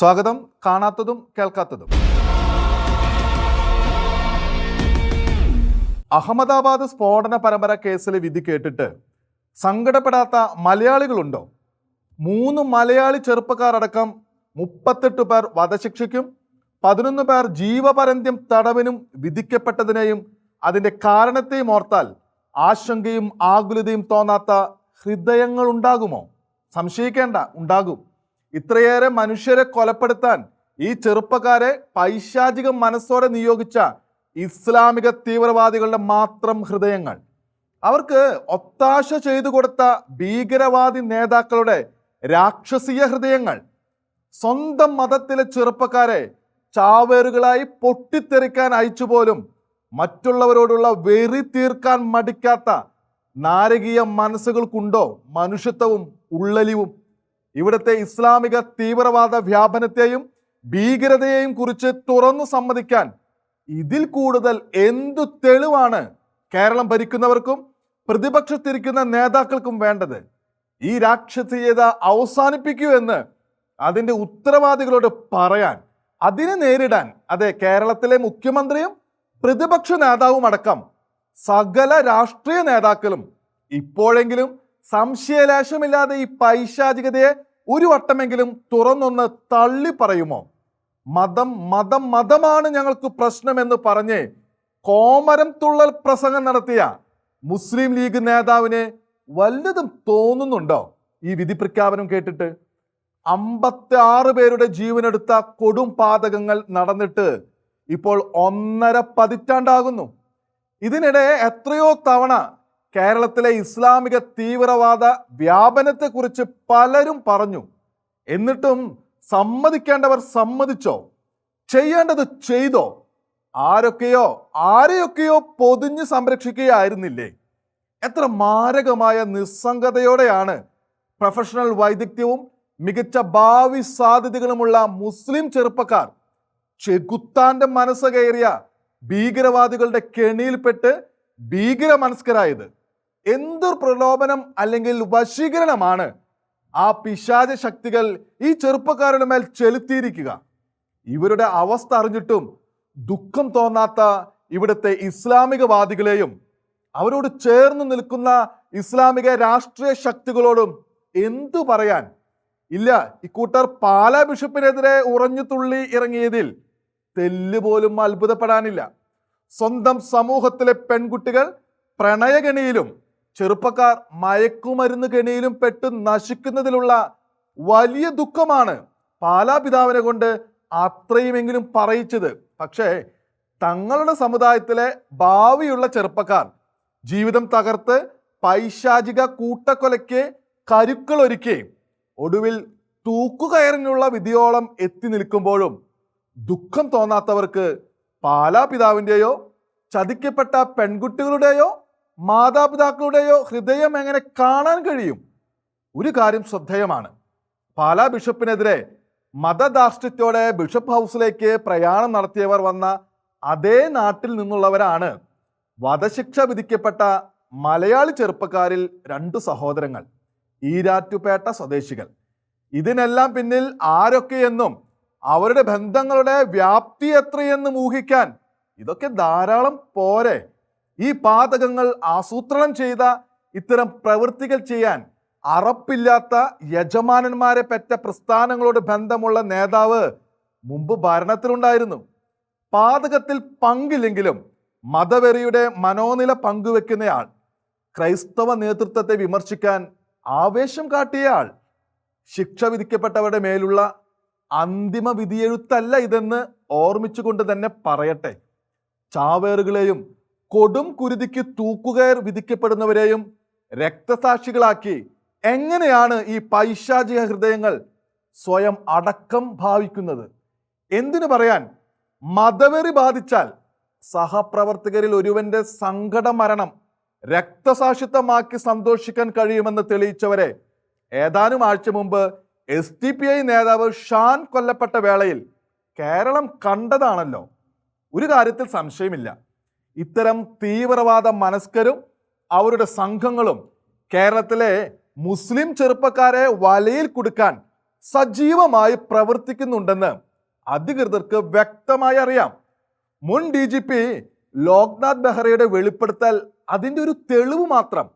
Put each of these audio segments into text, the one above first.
സ്വാഗതം. കാണാത്തതും കേൾക്കാത്തതും. അഹമ്മദാബാദ് സ്ഫോടന പരമ്പര കേസിലെ വിധി കേട്ടിട്ട് സങ്കടപ്പെടാത്ത മലയാളികളുണ്ടോ? മൂന്ന് മലയാളി ചെറുപ്പക്കാർ അടക്കം മുപ്പത്തെട്ട് പേർ വധശിക്ഷയ്ക്കും പതിനൊന്ന് പേർ ജീവപര്യന്തം തടവിനും വിധിക്കപ്പെട്ടതിനെയും അതിന്റെ കാരണത്തെയും ഓർത്താൽ ആശങ്കയും ആകുലതയും തോന്നാത്ത ഹൃദയങ്ങൾ ഉണ്ടാകുമോ? സംശയിക്കേണ്ട ഉണ്ടാകും. ഇത്രയേറെ മനുഷ്യരെ കൊലപ്പെടുത്താൻ ഈ ചെറുപ്പക്കാരെ പൈശാചിക മനസ്സോടെ നിയോഗിച്ച ഇസ്ലാമിക തീവ്രവാദികളുടെ മാത്രം ഹൃദയങ്ങൾ. അവർക്ക് ഒത്താശ ചെയ്തു കൊടുത്ത ഭീകരവാദി നേതാക്കളുടെ രാക്ഷസീയ ഹൃദയങ്ങൾ. സ്വന്തം മതത്തിലെ ചെറുപ്പക്കാരെ ചാവേറുകളായി പൊട്ടിത്തെറിക്കാൻ അയച്ചുപോലും മറ്റുള്ളവരോടുള്ള വെറി തീർക്കാൻ മടിക്കാത്ത നാരകീയ മനസ്സുകൾക്കുണ്ടോ മനുഷ്യത്വവും ഉള്ളലിവും? ഇവിടുത്തെ ഇസ്ലാമിക തീവ്രവാദ വ്യാപനത്തെയും ഭീകരതയെയും കുറിച്ച് തുറന്നു സമ്മതിക്കാൻ ഇതിൽ കൂടുതൽ എന്തു തെളിവാണ് കേരളം ഭരിക്കുന്നവർക്കും പ്രതിപക്ഷത്തിരിക്കുന്ന നേതാക്കൾക്കും വേണ്ടത്? ഈ രാക്ഷസീയത അവസാനിപ്പിക്കൂ എന്ന് അതിന്റെ ഉത്തരവാദികളോട് പറയാൻ അതിനെ നേരിടാൻ അതെ കേരളത്തിലെ മുഖ്യമന്ത്രിയും പ്രതിപക്ഷ നേതാവും അടക്കം സകല രാഷ്ട്രീയ നേതാക്കളും ഇപ്പോഴെങ്കിലും സംശയലേശമില്ലാതെ ഈ പൈശാചികതയെ ഒരു വട്ടമെങ്കിലും തുറന്നൊന്ന് തള്ളി പറയുമോ? മതം മതം മതമാണ് ഞങ്ങൾക്ക് പ്രശ്നമെന്ന് പറഞ്ഞ് കോമരം തുള്ളൽ പ്രസംഗം നടത്തിയ മുസ്ലിം ലീഗ് നേതാവിന് വല്ലതും തോന്നുന്നുണ്ടോ? ഈ വിധി പ്രഖ്യാപനം കേട്ടിട്ട് അമ്പത്തി ആറ് പേരുടെ ജീവനെടുത്ത കൊടും പാതകങ്ങൾ നടന്നിട്ട് ഇപ്പോൾ ഒന്നര പതിറ്റാണ്ടാകുന്നു. ഇതിനിടെ എത്രയോ തവണ കേരളത്തിലെ ഇസ്ലാമിക തീവ്രവാദ വ്യാപനത്തെക്കുറിച്ച് പലരും പറഞ്ഞു. എന്നിട്ടും സമ്മതിക്കേണ്ടവർ സമ്മതിച്ചോ? ചെയ്യേണ്ടത് ചെയ്തോ? ആരൊക്കെയോ ആരെയൊക്കെയോ പൊതിഞ്ഞ് സംരക്ഷിക്കുകയായിരുന്നില്ലേ? എത്ര മാരകമായ നിസ്സംഗതയോടെയാണ് പ്രൊഫഷണൽ വൈദഗ്ധ്യവും മികച്ച ഭാവി സാധ്യതകളുമുള്ള മുസ്ലിം ചെറുപ്പക്കാർ ചെകുത്താന്റെ മനസ്സ് കയറിയ ഭീകരവാദികളുടെ കെണിയിൽപ്പെട്ട് ഭീകര മനസ്കരായത് എന്തൊരു പ്രലോഭനം അല്ലെങ്കിൽ വശീകരണമാണ് ആ പിശാച ശക്തികൾ ഈ ചെറുപ്പക്കാരുടെ മേൽ ചെലുത്തിയിരിക്കുക. ഇവരുടെ അവസ്ഥ അറിഞ്ഞിട്ടും ദുഃഖം തോന്നാത്ത ഇവിടുത്തെ ഇസ്ലാമികവാദികളെയും അവരോട് ചേർന്ന് നിൽക്കുന്ന ഇസ്ലാമിക രാഷ്ട്രീയ ശക്തികളോടും എന്തു പറയാൻ? ഇല്ല ഇക്കൂട്ടർ പാല ബിഷപ്പിനെതിരെ ഉറഞ്ഞു തുള്ളി ഇറങ്ങിയതിൽ തെല്ല് പോലും അത്ഭുതപ്പെടാനില്ല. സ്വന്തം സമൂഹത്തിലെ പെൺകുട്ടികൾ പ്രണയഗണിയിലും ചെറുപ്പക്കാർ മയക്കുമരുന്ന് കെണിയിലും പെട്ട് നശിക്കുന്നതിലുള്ള വലിയ ദുഃഖമാണ് പാലാ പിതാവിനെ കൊണ്ട് അത്രയുമെങ്കിലും പറയിച്ചത്. പക്ഷേ തങ്ങളുടെ സമുദായത്തിലെ ഭാവിയുള്ള ചെറുപ്പക്കാർ ജീവിതം തകർത്ത് പൈശാചിക കൂട്ടക്കൊലയ്ക്ക് കരുക്കളൊരുക്കി ഒടുവിൽ തൂക്കുകയറിനുള്ള വിധിയോളം എത്തി നിൽക്കുമ്പോഴും ദുഃഖം തോന്നാത്തവർക്ക് പാലാ പിതാവിന്റെയോ ചതിക്കപ്പെട്ട പെൺകുട്ടികളുടെയോ മാതാപിതാക്കളുടെയോ ഹൃദയം എങ്ങനെ കാണാൻ കഴിയും? ഒരു കാര്യം ശ്രദ്ധേയമാണ്. പാലാ ബിഷപ്പിനെതിരെ മതധാർഷ്ട്യത്തോടെ ബിഷപ്പ് ഹൗസിലേക്ക് പ്രയാണം നടത്തിയവർ വന്ന അതേ നാട്ടിൽ നിന്നുള്ളവരാണ് വധശിക്ഷ വിധിക്കപ്പെട്ട മലയാളി ചെറുപ്പക്കാരിൽ രണ്ട് സഹോദരങ്ങൾ ഈരാറ്റുപേട്ട സ്വദേശികൾ. ഇതിനെല്ലാം പിന്നിൽ ആരൊക്കെയെന്നും അവരുടെ ബന്ധങ്ങളുടെ വ്യാപ്തി എത്രയെന്നും ഊഹിക്കാൻ ഇതൊക്കെ ധാരാളം പോരെ. ഈ പാതകങ്ങൾ ആസൂത്രണം ചെയ്ത ഇത്തരം പ്രവൃത്തികൾ ചെയ്യാൻ അറപ്പില്ലാത്ത യജമാനന്മാരെ പെറ്റ പ്രസ്ഥാനങ്ങളോട് ബന്ധമുള്ള നേതാവ് മുമ്പ് ഭരണത്തിലുണ്ടായിരുന്നു. പാതകത്തിൽ പങ്കില്ലെങ്കിലും മതവെറിയുടെ മനോനില പങ്കുവെക്കുന്നയാൾ ക്രൈസ്തവ നേതൃത്വത്തെ വിമർശിക്കാൻ ആവേശം കാട്ടിയയാൾ ശിക്ഷ വിധിക്കപ്പെട്ടവരുടെ മേലുള്ള അന്തിമ വിധിയെഴുത്തല്ല ഇതെന്ന് ഓർമ്മിച്ചുകൊണ്ട് തന്നെ പറയട്ടെ. ചാവേറുകളെയും കൊടും കുരുതിക്ക് തൂക്കുകയർ വിധിക്കപ്പെടുന്നവരെയും രക്തസാക്ഷികളാക്കി എങ്ങനെയാണ് ഈ പൈശാചിക ഹൃദയങ്ങൾ സ്വയം അടക്കം ഭാവിക്കുന്നത്? എന്തിനു പറയാൻ? മതവെറി ബാധിച്ചാൽ സഹപ്രവർത്തകരിൽ ഒരുവന്റെ സങ്കട മരണം രക്തസാക്ഷിത്വമാക്കി സന്തോഷിക്കാൻ കഴിയുമെന്ന് തെളിയിച്ചവരെ ഏതാനും ആഴ്ച മുമ്പ് എസ് ഡി പി ഐ നേതാവ് ഷാൻ കൊല്ലപ്പെട്ട വേളയിൽ കേരളം കണ്ടതാണല്ലോ. ഒരു കാര്യത്തിൽ സംശയമില്ല. ഇത്തരം തീവ്രവാദ മനസ്കരും അവരുടെ സംഘങ്ങളും കേരളത്തിലെ മുസ്ലിം ചെറുപ്പക്കാരെ വലയിൽ കൊടുക്കാൻ സജീവമായി പ്രവർത്തിക്കുന്നുണ്ടെന്ന് അധികൃതർക്ക് വ്യക്തമായി അറിയാം. മുൻ ഡി ജി പി ലോക്നാഥ് ബെഹ്റയുടെ വെളിപ്പെടുത്തൽ അതിന്റെ ഒരു തെളിവ് മാത്രം.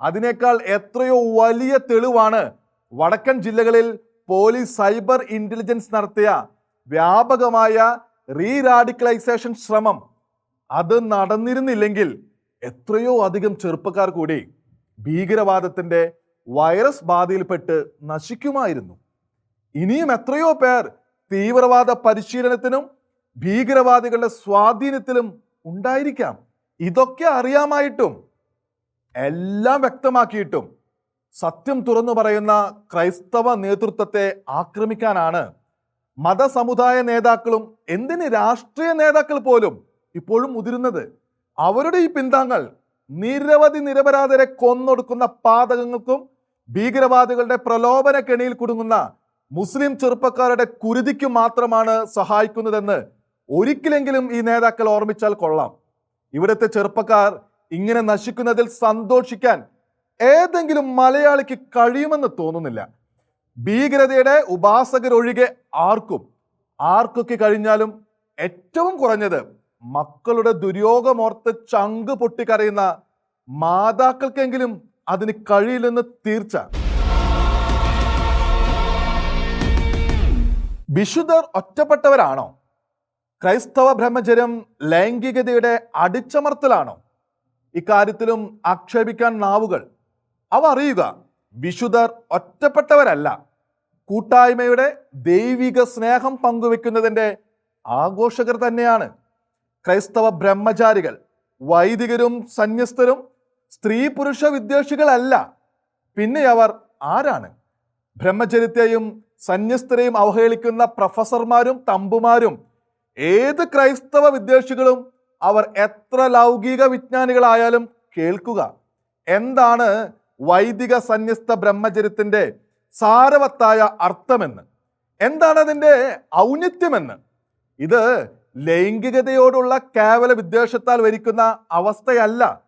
അതിനേക്കാൾ എത്രയോ വലിയ തെളിവാണ് വടക്കൻ ജില്ലകളിൽ പോലീസ് സൈബർ ഇന്റലിജൻസ് നടത്തിയ വ്യാപകമായ റീറാഡിക്കലൈസേഷൻ ശ്രമം. അത് നടന്നിരുന്നില്ലെങ്കിൽ എത്രയോ അധികം ചെറുപ്പക്കാർ കൂടി ഭീകരവാദത്തിന്റെ വൈറസ് ബാധയിൽപ്പെട്ട് നശിക്കുമായിരുന്നു. ഇനിയും എത്രയോ പേർ തീവ്രവാദ പരിശീലനത്തിനും ഭീകരവാദികളുടെ സ്വാധീനത്തിലും ഉണ്ടായിരിക്കാം. ഇതൊക്കെ അറിയാമായിട്ടും എല്ലാം വ്യക്തമാക്കിയിട്ടും സത്യം തുറന്നു പറയുന്ന ക്രൈസ്തവ നേതൃത്വത്തെ ആക്രമിക്കാനാണ് മതസമുദായ നേതാക്കളും എന്തിന് രാഷ്ട്രീയ നേതാക്കൾ പോലും ഇപ്പോഴും മുതിരുന്നത്. അവരുടെ ഈ പിന്താങ്ങൾ നിരവധി നിരപരാധരെ കൊന്നൊടുക്കുന്ന പാതകങ്ങൾക്കും ഭീകരവാദികളുടെ പ്രലോഭന കെണിയിൽ കുടുങ്ങുന്ന മുസ്ലിം ചെറുപ്പക്കാരുടെ കുരുതിക്ക് മാത്രമാണ് സഹായിക്കുന്നതെന്ന് ഒരിക്കലെങ്കിലും ഈ നേതാക്കൾ ഓർമ്മിച്ചാൽ കൊള്ളാം. ഇവിടുത്തെ ചെറുപ്പക്കാർ ഇങ്ങനെ നശിക്കുന്നതിൽ സന്തോഷിക്കാൻ ഏതെങ്കിലും മലയാളിക്ക് കഴിയുമെന്ന് തോന്നുന്നില്ല. ഭീകരതയുടെ ഉപാസകരൊഴികെ ആർക്കും ആർക്കൊക്കെ കഴിഞ്ഞാലും ഏറ്റവും കുറഞ്ഞത് മക്കളുടെ ദുര്യോഗമോർത്ത് ചങ്ക് പൊട്ടിക്കരയുന്ന മാതാക്കൾക്കെങ്കിലും അതിന് കഴിയില്ലെന്ന് തീർച്ച. വിശുദ്ധർ ഒറ്റപ്പെട്ടവരാണോ? ക്രൈസ്തവ ബ്രഹ്മചര്യം ലൈംഗികതയുടെ അടിച്ചമർത്തലാണോ? ഇക്കാര്യത്തിലും ആക്ഷേപിക്കാൻ നാവുകൾ. അവ അറിയുക വിശുദ്ധർ ഒറ്റപ്പെട്ടവരല്ല. കൂട്ടായ്മയുടെ ദൈവിക സ്നേഹം പങ്കുവെക്കുന്നതിന്റെ ആഘോഷകർ തന്നെയാണ്. ക്രൈസ്തവ ബ്രഹ്മചാരികൾ വൈദികരും സന്യസ്തരും സ്ത്രീ പുരുഷ വിദ്വേഷികളല്ല. പിന്നെ അവർ ആരാണ്? ബ്രഹ്മചര്യത്തെയും സന്യസ്തരെയും അവഹേളിക്കുന്ന പ്രൊഫസർമാരും തമ്പുമാരും ഏത് ക്രൈസ്തവ വിദ്വേഷികളും അവർ എത്ര ലൗകിക വിജ്ഞാനികളായാലും കേൾക്കുക. എന്താണ് വൈദിക സന്യസ്ത ബ്രഹ്മചര്യത്തിന്റെ സാരവത്തായ അർത്ഥമെന്ന്? എന്താണ് അതിന്റെ ഔന്നിത്യമെന്ന്? ഇത് ലൈംഗികതയോടുള്ള കേവല വിദ്വേഷത്താൽ വരിക്കുന്ന അവസ്ഥയല്ല.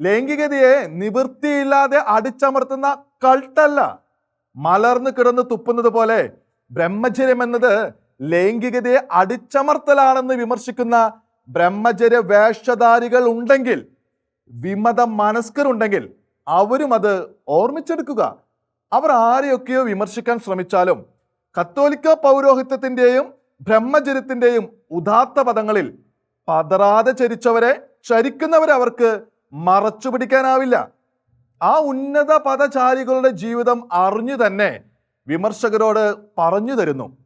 ലൈംഗികതയെ നിവൃത്തിയില്ലാതെ അടിച്ചമർത്തുന്ന കൾട്ടല്ല മലർന്നു കിടന്ന് തുപ്പുന്നത് പോലെ ബ്രഹ്മചര്യം എന്നത് ലൈംഗികതയെ അടിച്ചമർത്തലാണെന്ന് വിമർശിക്കുന്ന ബ്രഹ്മചര്യ വേഷധാരികൾ ഉണ്ടെങ്കിൽ വിമത മനസ്കരുണ്ടെങ്കിൽ അവരും അത് ഓർമ്മിച്ചെടുക്കുക. അവർ ആരെയൊക്കെയോ വിമർശിക്കാൻ ശ്രമിച്ചാലും കത്തോലിക്ക പൗരോഹിത്യത്തിന്റെയും ബ്രഹ്മചര്യത്തിന്റെയും ഉദാത്ത പദങ്ങളിൽ പതറാതെ ചരിച്ചവരെ ചരിക്കുന്നവരെ അവർക്ക് മറച്ചു പിടിക്കാനാവില്ല. ആ ഉന്നത പദചാരികളുടെ ജീവിതം അറിഞ്ഞു തന്നെ വിമർശകരോട് പറഞ്ഞു തരുന്നു.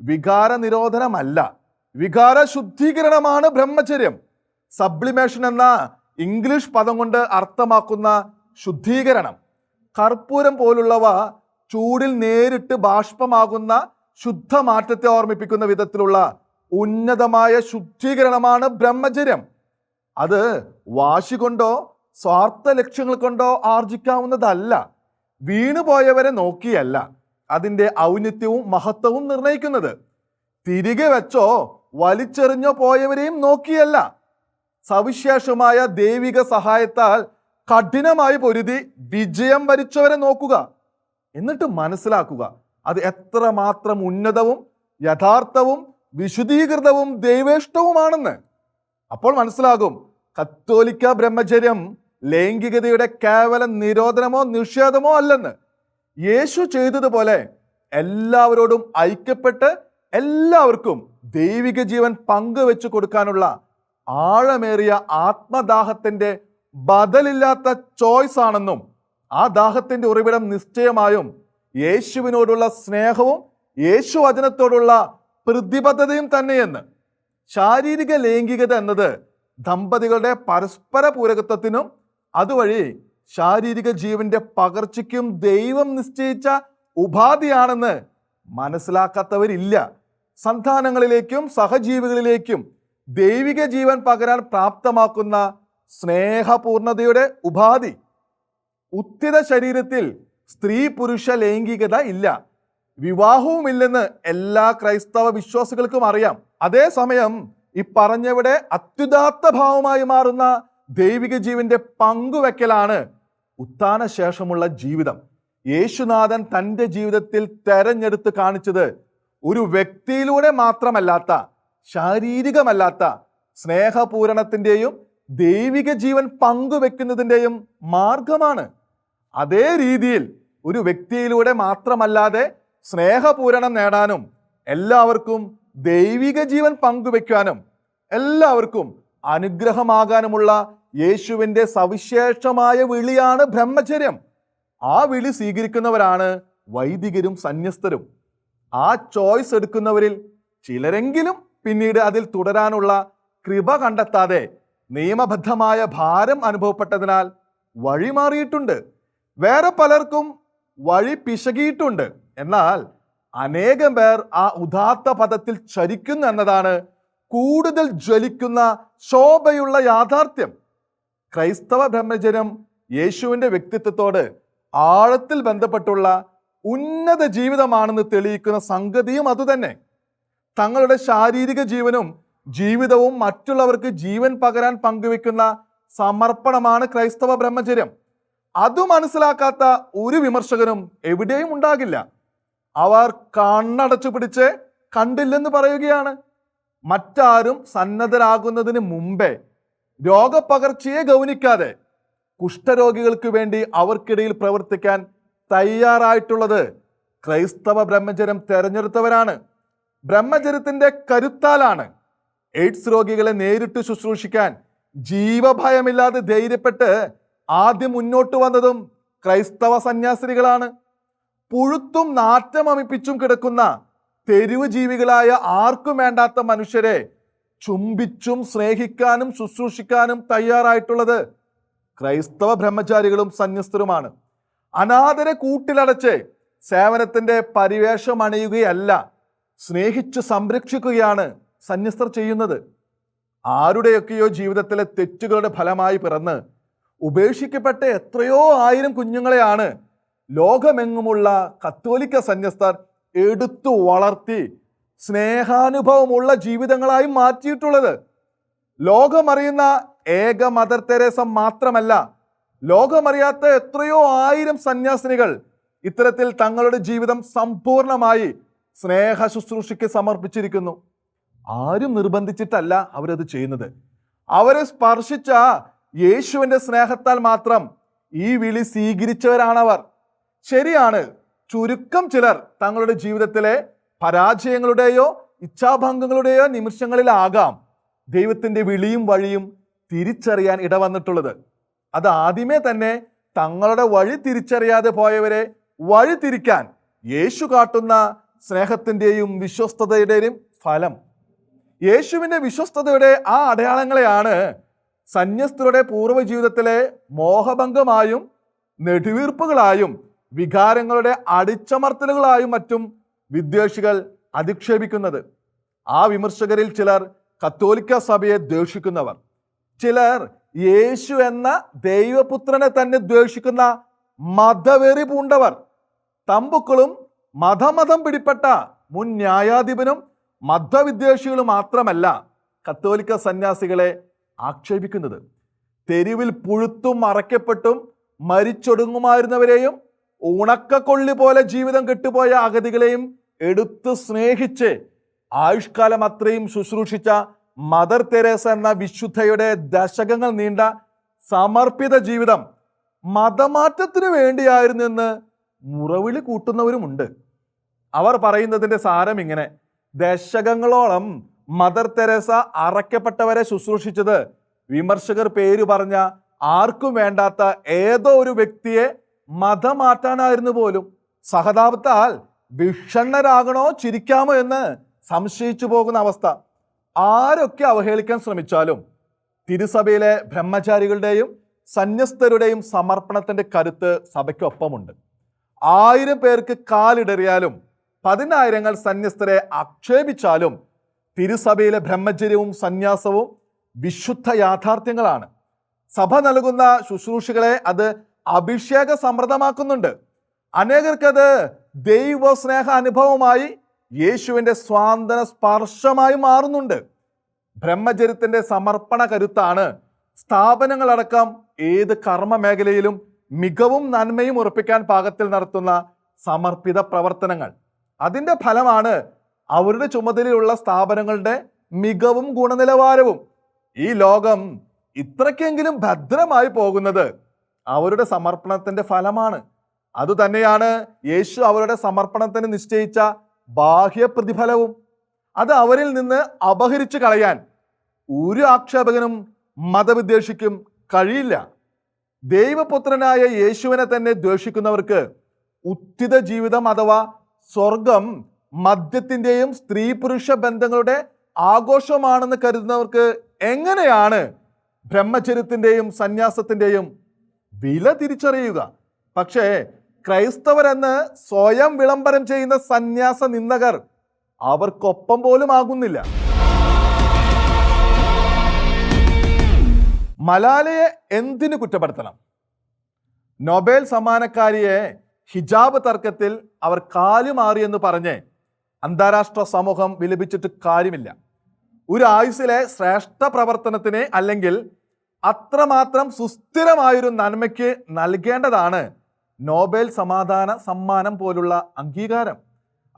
വികാര നിരോധനമല്ല വികാര ശുദ്ധീകരണമാണ് ബ്രഹ്മചര്യം. സബ്ലിമേഷൻ എന്ന ഇംഗ്ലീഷ് പദം കൊണ്ട് അർത്ഥമാക്കുന്ന ശുദ്ധീകരണം. കർപ്പൂരം പോലുള്ളവ ചൂടിൽ നേരിട്ട് ബാഷ്പമാകുന്ന ശുദ്ധമാറ്റത്തെ ഓർമ്മിപ്പിക്കുന്ന വിധത്തിലുള്ള ഉന്നതമായ ശുദ്ധീകരണമാണ് ബ്രഹ്മചര്യം. അത് വാശി കൊണ്ടോ സ്വാർത്ഥ ലക്ഷ്യങ്ങൾ കൊണ്ടോ ആർജിക്കാവുന്നതല്ല. വീണുപോയവരെ നോക്കിയല്ല അതിന്റെ ഔന്നിത്യവും മഹത്വവും നിർണയിക്കുന്നത് തിരികെ വെച്ചോ വലിച്ചെറിഞ്ഞോ പോയവരെയും നോക്കിയല്ല. സവിശേഷമായ ദൈവിക സഹായത്താൽ കഠിനമായി പൊരുതി വിജയം വരിച്ചവരെ നോക്കുക. എന്നിട്ട് മനസ്സിലാക്കുക അത് എത്രമാത്രം ഉന്നതവും യഥാർത്ഥവും വിശുദ്ധീകൃതവും ദൈവേഷ്ടവുമാണെന്ന്. അപ്പോൾ മനസ്സിലാകും കത്തോലിക്ക ബ്രഹ്മചര്യം ലൈംഗികതയുടെ കേവല നിരോധനമോ നിഷേധമോ അല്ലെന്ന്. യേശു ചെയ്തതുപോലെ എല്ലാവരോടും ഐക്യപ്പെട്ട് എല്ലാവർക്കും ദൈവിക ജീവൻ പങ്കുവെച്ചു കൊടുക്കാനുള്ള ആഴമേറിയ ആത്മദാഹത്തിന്റെ ബദലില്ലാത്ത ചോയ്സ് ആണെന്നും ആ ദാഹത്തിന്റെ ഉറവിടം നിശ്ചയമായും യേശുവിനോടുള്ള സ്നേഹവും യേശു വചനത്തോടുള്ള പ്രതിബദ്ധതയും തന്നെയെന്ന്. ശാരീരിക ലൈംഗികത എന്നത് ദമ്പതികളുടെ പരസ്പര പൂരകത്വത്തിനും അതുവഴി ശാരീരിക ജീവന്റെ പകർച്ചയ്ക്കും ദൈവം നിശ്ചയിച്ച ഉപാധിയാണെന്ന് മനസ്സിലാക്കാത്തവരില്ല. സന്താനങ്ങളിലേക്കും സഹജീവികളിലേക്കും ദൈവിക ജീവൻ പകരാൻ പ്രാപ്തമാക്കുന്ന സ്നേഹപൂർണതയുടെ ഉപാധി. ഉത്തിത ശരീരത്തിൽ സ്ത്രീ പുരുഷ ലൈംഗികത ഇല്ല. വിവാഹവുമില്ലെന്ന് എല്ലാ ക്രൈസ്തവ വിശ്വാസികൾക്കും അറിയാം. അതേസമയം ഈ പറഞ്ഞവിടെ അത്യുദാത്ത ഭാവമായി മാറുന്ന ദൈവിക ജീവന്റെ പങ്കുവെക്കലാണ് ഉത്ഥാന ശേഷമുള്ള ജീവിതം. യേശുനാഥൻ തന്റെ ജീവിതത്തിൽ തെരഞ്ഞെടുത്ത് കാണിച്ചത് ഒരു വ്യക്തിയിലൂടെ മാത്രമല്ലാത്ത ശാരീരികമല്ലാത്ത സ്നേഹപൂരണത്തിന്റെയും ദൈവിക ജീവൻ പങ്കുവെക്കുന്നതിന്റെയും മാർഗമാണ്. അതേ രീതിയിൽ ഒരു വ്യക്തിയിലൂടെ മാത്രമല്ലാതെ സ്നേഹപൂരണം നേടാനും എല്ലാവർക്കും ദൈവിക ജീവൻ പങ്കുവെക്കാനും എല്ലാവർക്കും അനുഗ്രഹമാകാനുമുള്ള യേശുവിന്റെ സവിശേഷമായ വിളിയാണ് ബ്രഹ്മചര്യം. ആ വിളി സ്വീകരിക്കുന്നവരാണ് വൈദികരും സന്യസ്തരും. ആ ചോയ്സ് എടുക്കുന്നവരിൽ ചിലരെങ്കിലും പിന്നീട് അതിൽ തുടരാനുള്ള കൃപ കണ്ടെത്താതെ നിയമബദ്ധമായ ഭാരം അനുഭവപ്പെട്ടതിനാൽ വഴിമാറിയിട്ടുണ്ട്. വേറെ പലർക്കും വഴി പിശകിയിട്ടുണ്ട്. എന്നാൽ അനേകം പേർ ആ ഉദാത്ത പദത്തിൽ ചരിക്കുന്നു എന്നതാണ് കൂടുതൽ ജ്വലിക്കുന്ന ശോഭയുള്ള യാഥാർത്ഥ്യം. ക്രൈസ്തവ ബ്രഹ്മചര്യം യേശുവിന്റെ വ്യക്തിത്വത്തോട് ആഴത്തിൽ ബന്ധപ്പെട്ടുള്ള ഉന്നത ജീവിതമാണെന്ന് തെളിയിക്കുന്ന സംഗതിയും അതുതന്നെ. തങ്ങളുടെ ശാരീരിക ജീവനും ജീവിതവും മറ്റുള്ളവർക്ക് ജീവൻ പകരാൻ പങ്കുവെക്കുന്ന സമർപ്പണമാണ് ക്രൈസ്തവ ബ്രഹ്മചര്യം അത് മനസ്സിലാക്കാത്ത ഒരു വിമർശകനും എവിടെയും ഉണ്ടാകില്ല. അവർ കണ്ണടച്ചു പിടിച്ച് കണ്ടില്ലെന്ന് പറയുകയാണ്. മറ്റാരും സന്നദ്ധരാകുന്നതിന് മുമ്പേ രോഗപകർച്ചയെ ഗൗനിക്കാതെ കുഷ്ഠരോഗികൾക്ക് വേണ്ടി അവർക്കിടയിൽ പ്രവർത്തിക്കാൻ തയ്യാറായിട്ടുള്ളത് ക്രൈസ്തവ ബ്രഹ്മചര്യം തെരഞ്ഞെടുത്തവരാണ്. ബ്രഹ്മചര്യത്തിന്റെ കരുത്താലാണ് എയ്ഡ്സ് രോഗികളെ നേരിട്ട് ശുശ്രൂഷിക്കാൻ ജീവഭയമില്ലാതെ ധൈര്യപ്പെട്ട് ആദ്യം മുന്നോട്ട് വന്നതും ക്രൈസ്തവ സന്യാസിനികളാണ്. പുഴുത്തും നാറ്റമമിപ്പിച്ചും കിടക്കുന്ന തെരുവ് ജീവികളായ ആർക്കും വേണ്ടാത്ത മനുഷ്യരെ ചുംബിച്ചും സ്നേഹിക്കാനും ശുശ്രൂഷിക്കാനും തയ്യാറായിട്ടുള്ളത് ക്രൈസ്തവ ബ്രഹ്മചാരികളും സന്യസ്തരുമാണ്. അനാഥരെ കൂട്ടിലടച്ച് സേവനത്തിന്റെ പരിവേഷം അണിയുകയല്ല സ്നേഹിച്ച് സംരക്ഷിക്കുകയാണ് സന്യസ്തർ ചെയ്യുന്നത്. ആരുടെയൊക്കെയോ ജീവിതത്തിലെ തെറ്റുകളുടെ ഫലമായി പിറന്ന് ഉപേക്ഷിക്കപ്പെട്ട എത്രയോ ആയിരം കുഞ്ഞുങ്ങളെയാണ് ലോകമെങ്ങുമുള്ള കത്തോലിക്ക സന്യസ്തർ എടുത്തു വളർത്തി സ്നേഹാനുഭവമുള്ള ജീവിതങ്ങളായി മാറ്റിയിട്ടുള്ളത്. ലോകമറിയുന്ന ഏക മദർ തെരേസ മാത്രമല്ല ലോകമറിയാത്ത എത്രയോ ആയിരം സന്യാസിനികൾ ഇത്തരത്തിൽ തങ്ങളുടെ ജീവിതം സമ്പൂർണമായി സ്നേഹ ശുശ്രൂഷയ്ക്ക് സമർപ്പിച്ചിരിക്കുന്നു. ആരും നിർബന്ധിച്ചിട്ടല്ല അവരത് ചെയ്യുന്നത്. അവരെ സ്പർശിച്ച യേശുവിന്റെ സ്നേഹത്താൽ മാത്രം ഈ വിളി സ്വീകരിച്ചവരാണവർ. ശരിയാണ് ചുരുക്കം ചിലർ തങ്ങളുടെ ജീവിതത്തിലെ പരാജയങ്ങളുടെയോ ഇച്ഛാഭംഗങ്ങളുടെയോ നിമിഷങ്ങളിലാകാം ദൈവത്തിന്റെ വിളിയും വഴിയും തിരിച്ചറിയാൻ ഇടവന്നിട്ടുള്ളത്. അത് ആദ്യമേ തന്നെ തങ്ങളുടെ വഴി തിരിച്ചറിയാതെ പോയവരെ വഴി തിരിക്കാൻ യേശു കാട്ടുന്ന സ്നേഹത്തിന്റെയും വിശ്വസ്തതയുടെയും ഫലം. യേശുവിന്റെ വിശ്വസ്തതയുടെ ആ അടയാളങ്ങളെയാണ് സന്യസ്തരുടെ പൂർവ ജീവിതത്തിലെ മോഹഭംഗമായും നെടുവീർപ്പുകളായും വികാരങ്ങളുടെ അടിച്ചമർത്തലുകളായും മറ്റും വിദ്വേഷികൾ അധിക്ഷേപിക്കുന്നത്. ആ വിമർശകരിൽ ചിലർ കത്തോലിക്ക സഭയെ ദ്വേഷിക്കുന്നവർ. ചിലർ യേശു എന്ന ദൈവപുത്രനെ തന്നെ ദ്വേഷിക്കുന്ന മതവെറി പൂണ്ടവർ. തമ്പുക്കളും മതമതം പിടിപ്പെട്ട മുൻ ന്യായാധിപനും മതവിദ്വേഷികളും മാത്രമല്ല കത്തോലിക്ക സന്യാസികളെ ആക്ഷേപിക്കുന്നത്. തെരുവിൽ പുഴുത്തും മറയ്ക്കപ്പെട്ടും മരിച്ചൊടുങ്ങുമായിരുന്നവരെയും ഉണക്കക്കൊള്ളി പോലെ ജീവിതം കെട്ടുപോയ അഗതികളെയും എടുത്ത് സ്നേഹിച്ച് ആയുഷ്കാലം അത്രയും ശുശ്രൂഷിച്ച മദർ തെരേസ എന്ന വിശുദ്ധയുടെ ദശകങ്ങൾ നീണ്ട സമർപ്പിത ജീവിതം മതമാറ്റത്തിനു വേണ്ടിയായിരുന്നെന്ന് മുറവിളി കൂട്ടുന്നവരുമുണ്ട്. അവർ പറയുന്നതിന്റെ സാരം ഇങ്ങനെ. ദശകങ്ങളോളം മദർ തെരേസ അറയ്ക്കപ്പെട്ടവരെ ശുശ്രൂഷിച്ചത്. വിമർശകർ പേര് പറഞ്ഞ ആർക്കും വേണ്ടാത്ത ഏതോ ഒരു വ്യക്തിയെ മതമാറ്റാനായിരുന്നു പോലും. സഹതാപത്താൽ വിഷണ്ണരാകണോ ചിരിക്കാമോ എന്ന് സംശയിച്ചു പോകുന്ന അവസ്ഥ. ആരൊക്കെ അവഹേളിക്കാൻ ശ്രമിച്ചാലും തിരുസഭയിലെ ബ്രഹ്മചാരികളുടെയും സന്യസ്തരുടെയും സമർപ്പണത്തിന്റെ കരുത്ത് സഭയ്ക്കൊപ്പമുണ്ട്. ആയിരം പേർക്ക് കാലിടറിയാലും പതിനായിരങ്ങൾ സന്യസ്തരെ ആക്ഷേപിച്ചാലും തിരുസഭയിലെ ബ്രഹ്മചര്യവും സന്യാസവും വിശുദ്ധ യാഥാർത്ഥ്യങ്ങളാണ്. സഭ നൽകുന്ന ശുശ്രൂഷകളെ അത് അഭിഷേക സമൃദ്ധമാക്കുന്നുണ്ട്. അനേകർക്കത് ദൈവ സ്നേഹ അനുഭവമായി യേശുവിന്റെ സ്വാന്തന സ്പർശമായി മാറുന്നുണ്ട്. ബ്രഹ്മചര്യത്തിന്റെ സമർപ്പണ കരുത്താണ് സ്ഥാപനങ്ങളടക്കം ഏത് കർമ്മ മേഖലയിലും മികവും നന്മയും ഉറപ്പിക്കാൻ പാകത്തിൽ നടത്തുന്ന സമർപ്പിത പ്രവർത്തനങ്ങൾ. അതിന്റെ ഫലമാണ് അവരുടെ ചുമതലയുള്ള സ്ഥാപനങ്ങളുടെ മികവും ഗുണനിലവാരവും. ഈ ലോകം ഇത്രയ്ക്കെങ്കിലും ഭദ്രമായി പോകുന്നത് അവരുടെ സമർപ്പണത്തിന്റെ ഫലമാണ്. അതുതന്നെയാണ് യേശു അവരുടെ സമർപ്പണത്തിന് നിശ്ചയിച്ച ബാഹ്യ പ്രതിഫലവും. അത് അവരിൽ നിന്ന് അപഹരിച്ചു കളയാൻ ഒരു ആക്ഷേപകനും മതവിദ്വേഷിക്കും കഴിയില്ല. ദൈവപുത്രനായ യേശുവിനെ തന്നെ ദ്വേഷിക്കുന്നവർക്ക് ഉത്തിത ജീവിതം അഥവാ സ്വർഗം മദ്യത്തിന്റെയും സ്ത്രീ പുരുഷ ബന്ധങ്ങളുടെ ആഘോഷമാണെന്ന് കരുതുന്നവർക്ക് എങ്ങനെയാണ് ബ്രഹ്മചര്യത്തിന്റെയും സന്യാസത്തിന്റെയും വില തിരിച്ചറിയുക? പക്ഷേ ക്രൈസ്തവരെന്ന് സ്വയം വിളംബരം ചെയ്യുന്ന സന്യാസ നിന്ദകർ അവർക്കൊപ്പം പോലും ആകുന്നില്ല. മലാലയെ എന്തിനു കുറ്റപ്പെടുത്തണം? നൊബേൽ സമ്മാനക്കാരിയെ ഹിജാബ് തർക്കത്തിൽ അവർ കാലുമാറിയെന്ന് പറഞ്ഞ് അന്താരാഷ്ട്ര സമൂഹം വിലപിച്ചിട്ട് കാര്യമില്ല. ഒരു ആയുസ്സിലെ ശ്രേഷ്ഠ പ്രവർത്തനത്തിന് അല്ലെങ്കിൽ അത്രമാത്രം സുസ്ഥിരമായൊരു നന്മയ്ക്ക് നൽകേണ്ടതാണ് നോബൽ സമാധാന സമ്മാനം പോലുള്ള അംഗീകാരം.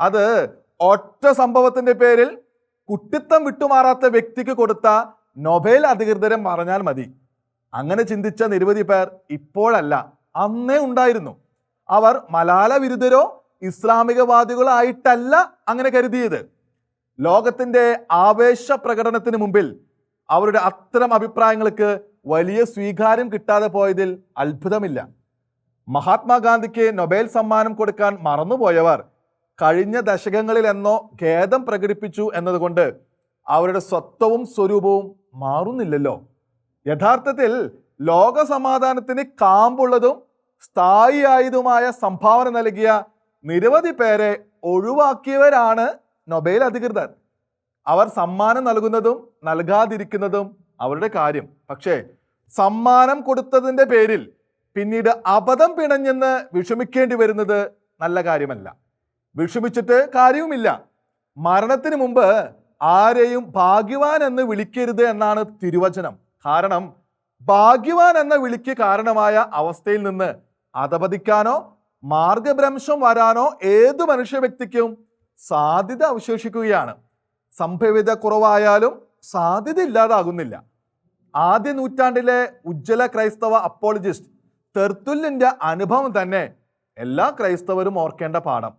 അത് ഒറ്റ സംഭവത്തിന്റെ പേരിൽ കുട്ടിത്തം വിട്ടുമാറാത്ത വ്യക്തിക്ക് കൊടുത്ത നൊബേൽ അധികൃതരെ പറഞ്ഞാൽ മതി. അങ്ങനെ ചിന്തിച്ച നിരവധി പേർ ഇപ്പോഴല്ല അന്നേ ഉണ്ടായിരുന്നു. അവർ മലാല വിരുദ്ധരോ ഇസ്ലാമികവാദികളോ ആയിട്ടല്ല അങ്ങനെ കരുതിയത്. ലോകത്തിന്റെ ആവേശ പ്രകടനത്തിന് മുമ്പിൽ അവരുടെ അത്തരം അഭിപ്രായങ്ങൾക്ക് വലിയ സ്വീകാര്യം കിട്ടാതെ പോയതിൽ അത്ഭുതമില്ല. മഹാത്മാഗാന്ധിക്ക് നൊബേൽ സമ്മാനം കൊടുക്കാൻ മറന്നുപോയവർ കഴിഞ്ഞ ദശകങ്ങളിൽ എന്നോ ഖേദം പ്രകടിപ്പിച്ചു എന്നതുകൊണ്ട് അവരുടെ സ്വത്വവും സ്വരൂപവും മാറുന്നില്ലല്ലോ. യഥാർത്ഥത്തിൽ ലോക സമാധാനത്തിന് കാമ്പുള്ളതും സ്ഥായിയായതുമായ സംഭാവന നൽകിയ നിരവധി പേരെ ഒഴിവാക്കിയവരാണ് നൊബേൽ അധികൃതർ. അവർ സമ്മാനം നൽകുന്നതും നൽകാതിരിക്കുന്നതും അവരുടെ കാര്യം. പക്ഷേ സമ്മാനം കൊടുത്തതിന്റെ പേരിൽ പിന്നീട് അബദ്ധം പിണഞ്ഞെന്ന് വിഷമിക്കേണ്ടി വരുന്നത് നല്ല കാര്യമല്ല. വിഷമിച്ചിട്ട് കാര്യവുമില്ല. മരണത്തിന് മുമ്പ് ആരെയും ഭാഗ്യവാൻ എന്ന് വിളിക്കരുത് എന്നാണ് തിരുവചനം. കാരണം ഭാഗ്യവാൻ എന്ന വിളിക്ക് കാരണമായ അവസ്ഥയിൽ നിന്ന് അധപതിക്കാനോ മാർഗഭ്രംശം വരാനോ ഏത് മനുഷ്യ വ്യക്തിക്കും സാധ്യത അവശേഷിക്കുകയാണ്. സംഭവിത കുറവായാലും സാധ്യത ഇല്ലാതാകുന്നില്ല. ആദ്യ നൂറ്റാണ്ടിലെ ഉജ്ജ്വല ക്രൈസ്തവ അപ്പോളജിസ്റ്റ് തെർത്തുല്ലിന്റെ അനുഭവം തന്നെ എല്ലാ ക്രൈസ്തവരും ഓർക്കേണ്ട പാഠം.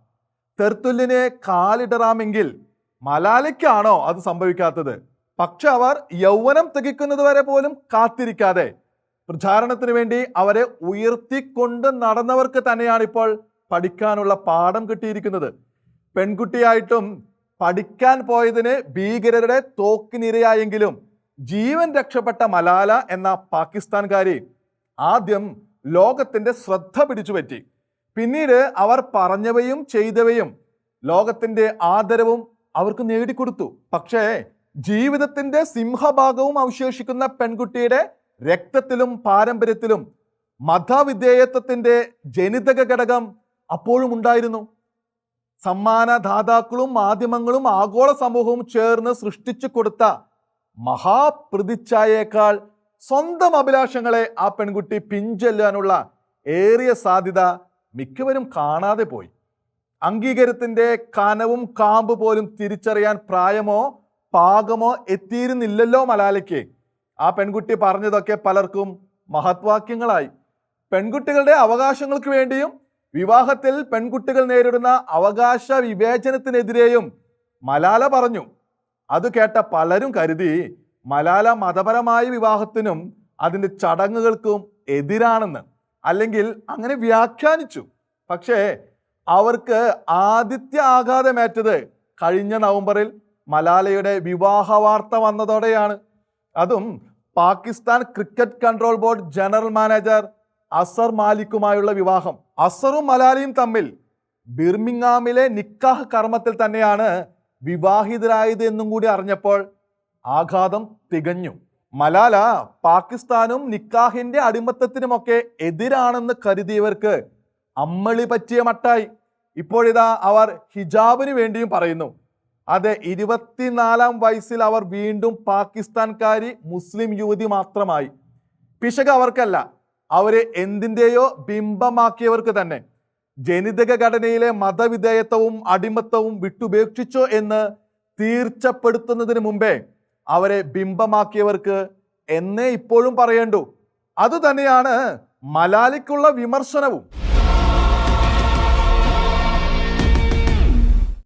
തെർത്തുല്ലിനെ കാലിടറാമെങ്കിൽ മലാലിക്കാണോ അത് സംഭവിക്കാത്തത്? പക്ഷെ അവർ യൗവനം തികക്കുന്നത് വരെ പോലും കാത്തിരിക്കാതെ പ്രചാരണത്തിന് വേണ്ടി അവരെ ഉയർത്തിക്കൊണ്ട് നടന്നവർക്ക് തന്നെയാണ് ഇപ്പോൾ പഠിക്കാനുള്ള പാഠം കിട്ടിയിരിക്കുന്നത്. പെൺകുട്ടിയായിട്ടും പഠിക്കാൻ പോയതിന് ഭീകരരുടെ തോക്കിനിരയായെങ്കിലും ജീവൻ രക്ഷപ്പെട്ട മലാല എന്ന പാകിസ്ഥാൻകാരി ആദ്യം ലോകത്തിന്റെ ശ്രദ്ധ പിടിച്ചുപറ്റി. പിന്നീട് അവർ പറഞ്ഞവയും ചെയ്തവയും ലോകത്തിന്റെ ആദരവും അവർക്ക് നേടിക്കൊടുത്തു. പക്ഷേ ജീവിതത്തിന്റെ സിംഹഭാഗവും അവശേഷിക്കുന്ന പെൺകുട്ടിയുടെ രക്തത്തിലും പാരമ്പര്യത്തിലും മതവിധേയത്വത്തിന്റെ ജനിതക ഘടകം അപ്പോഴും ഉണ്ടായിരുന്നു. സമ്മാനദാതാക്കളും മാധ്യമങ്ങളും ആഗോള സമൂഹവും ചേർന്ന് സൃഷ്ടിച്ചു കൊടുത്ത മഹാപ്രതിച്ഛായേക്കാൾ സ്വന്തം അഭിലാഷങ്ങളെ ആ പെൺകുട്ടി പിഞ്ചെല്ലാനുള്ള ഏറിയ സാധ്യത മിക്കവരും കാണാതെ പോയി. അംഗീകാരത്തിന്റെ കനവും കാമ്പ് പോലും തിരിച്ചറിയാൻ പ്രായമോ പാകമോ എത്തിയിരുന്നില്ലല്ലോ മലാലയ്ക്ക് ആ പെൺകുട്ടി പറഞ്ഞതൊക്കെ പലർക്കും മഹത്വാക്യങ്ങളായി. പെൺകുട്ടികളുടെ അവകാശങ്ങൾക്ക് വേണ്ടിയും വിവാഹത്തിൽ പെൺകുട്ടികൾ നേരിടുന്ന അവകാശ വിവേചനത്തിനെതിരെയും മലാല പറഞ്ഞു. അത് കേട്ട പലരും കരുതി മലാല മതപരമായ വിവാഹത്തിനും അതിന്റെ ചടങ്ങുകൾക്കും എതിരാണെന്ന്. അല്ലെങ്കിൽ അങ്ങനെ വ്യാഖ്യാനിച്ചു. പക്ഷേ അവർക്ക് ആദിത്യ ആഘാതമേറ്റത് കഴിഞ്ഞ നവംബറിൽ മലാലയുടെ വിവാഹ വാർത്ത വന്നതോടെയാണ്. അതും Pakistan cricket control board general manager Azhar മാലിക്കുമായുള്ള വിവാഹം. അസറും മലാലിയും തമ്മിൽ ബിർമിങ്ങാമിലെ നിക്കാഹ് കർമ്മത്തിൽ തന്നെയാണ് വിവാഹിതരായത് എന്നും കൂടി അറിഞ്ഞപ്പോൾ ആഘാതം തികഞ്ഞു. മലാല പാകിസ്ഥാനും നിക്കാഹിന്റെ അടിമത്തത്തിനുമൊക്കെ എതിരാണെന്ന് കരുതിയവർക്ക് അമ്മളി പറ്റിയ മട്ടായി. ഇപ്പോഴിതാ അവർ ഹിജാബിന് വേണ്ടിയും പറയുന്നു. അതെ ഇരുപത്തിനാലാം വയസ്സിൽ അവർ വീണ്ടും പാകിസ്ഥാൻകാരി മുസ്ലിം യുവതി മാത്രമായി. പിശക് അവർക്കല്ല അവരെ എന്തിന്റെയോ ബിംബമാക്കിയവർക്ക് തന്നെ. ജനിതക ഘടനയിലെ മതവിധേയത്വവും അടിമത്തവും വിട്ടുപേക്ഷിച്ചോ എന്ന് തീർച്ചപ്പെടുത്തുന്നതിന് മുമ്പേ അവരെ ബിംബമാക്കിയവർക്ക് എന്നേ ഇപ്പോഴും പറയേണ്ടു. അതുതന്നെയാണ് മലാലിക്കുള്ള വിമർശനവും.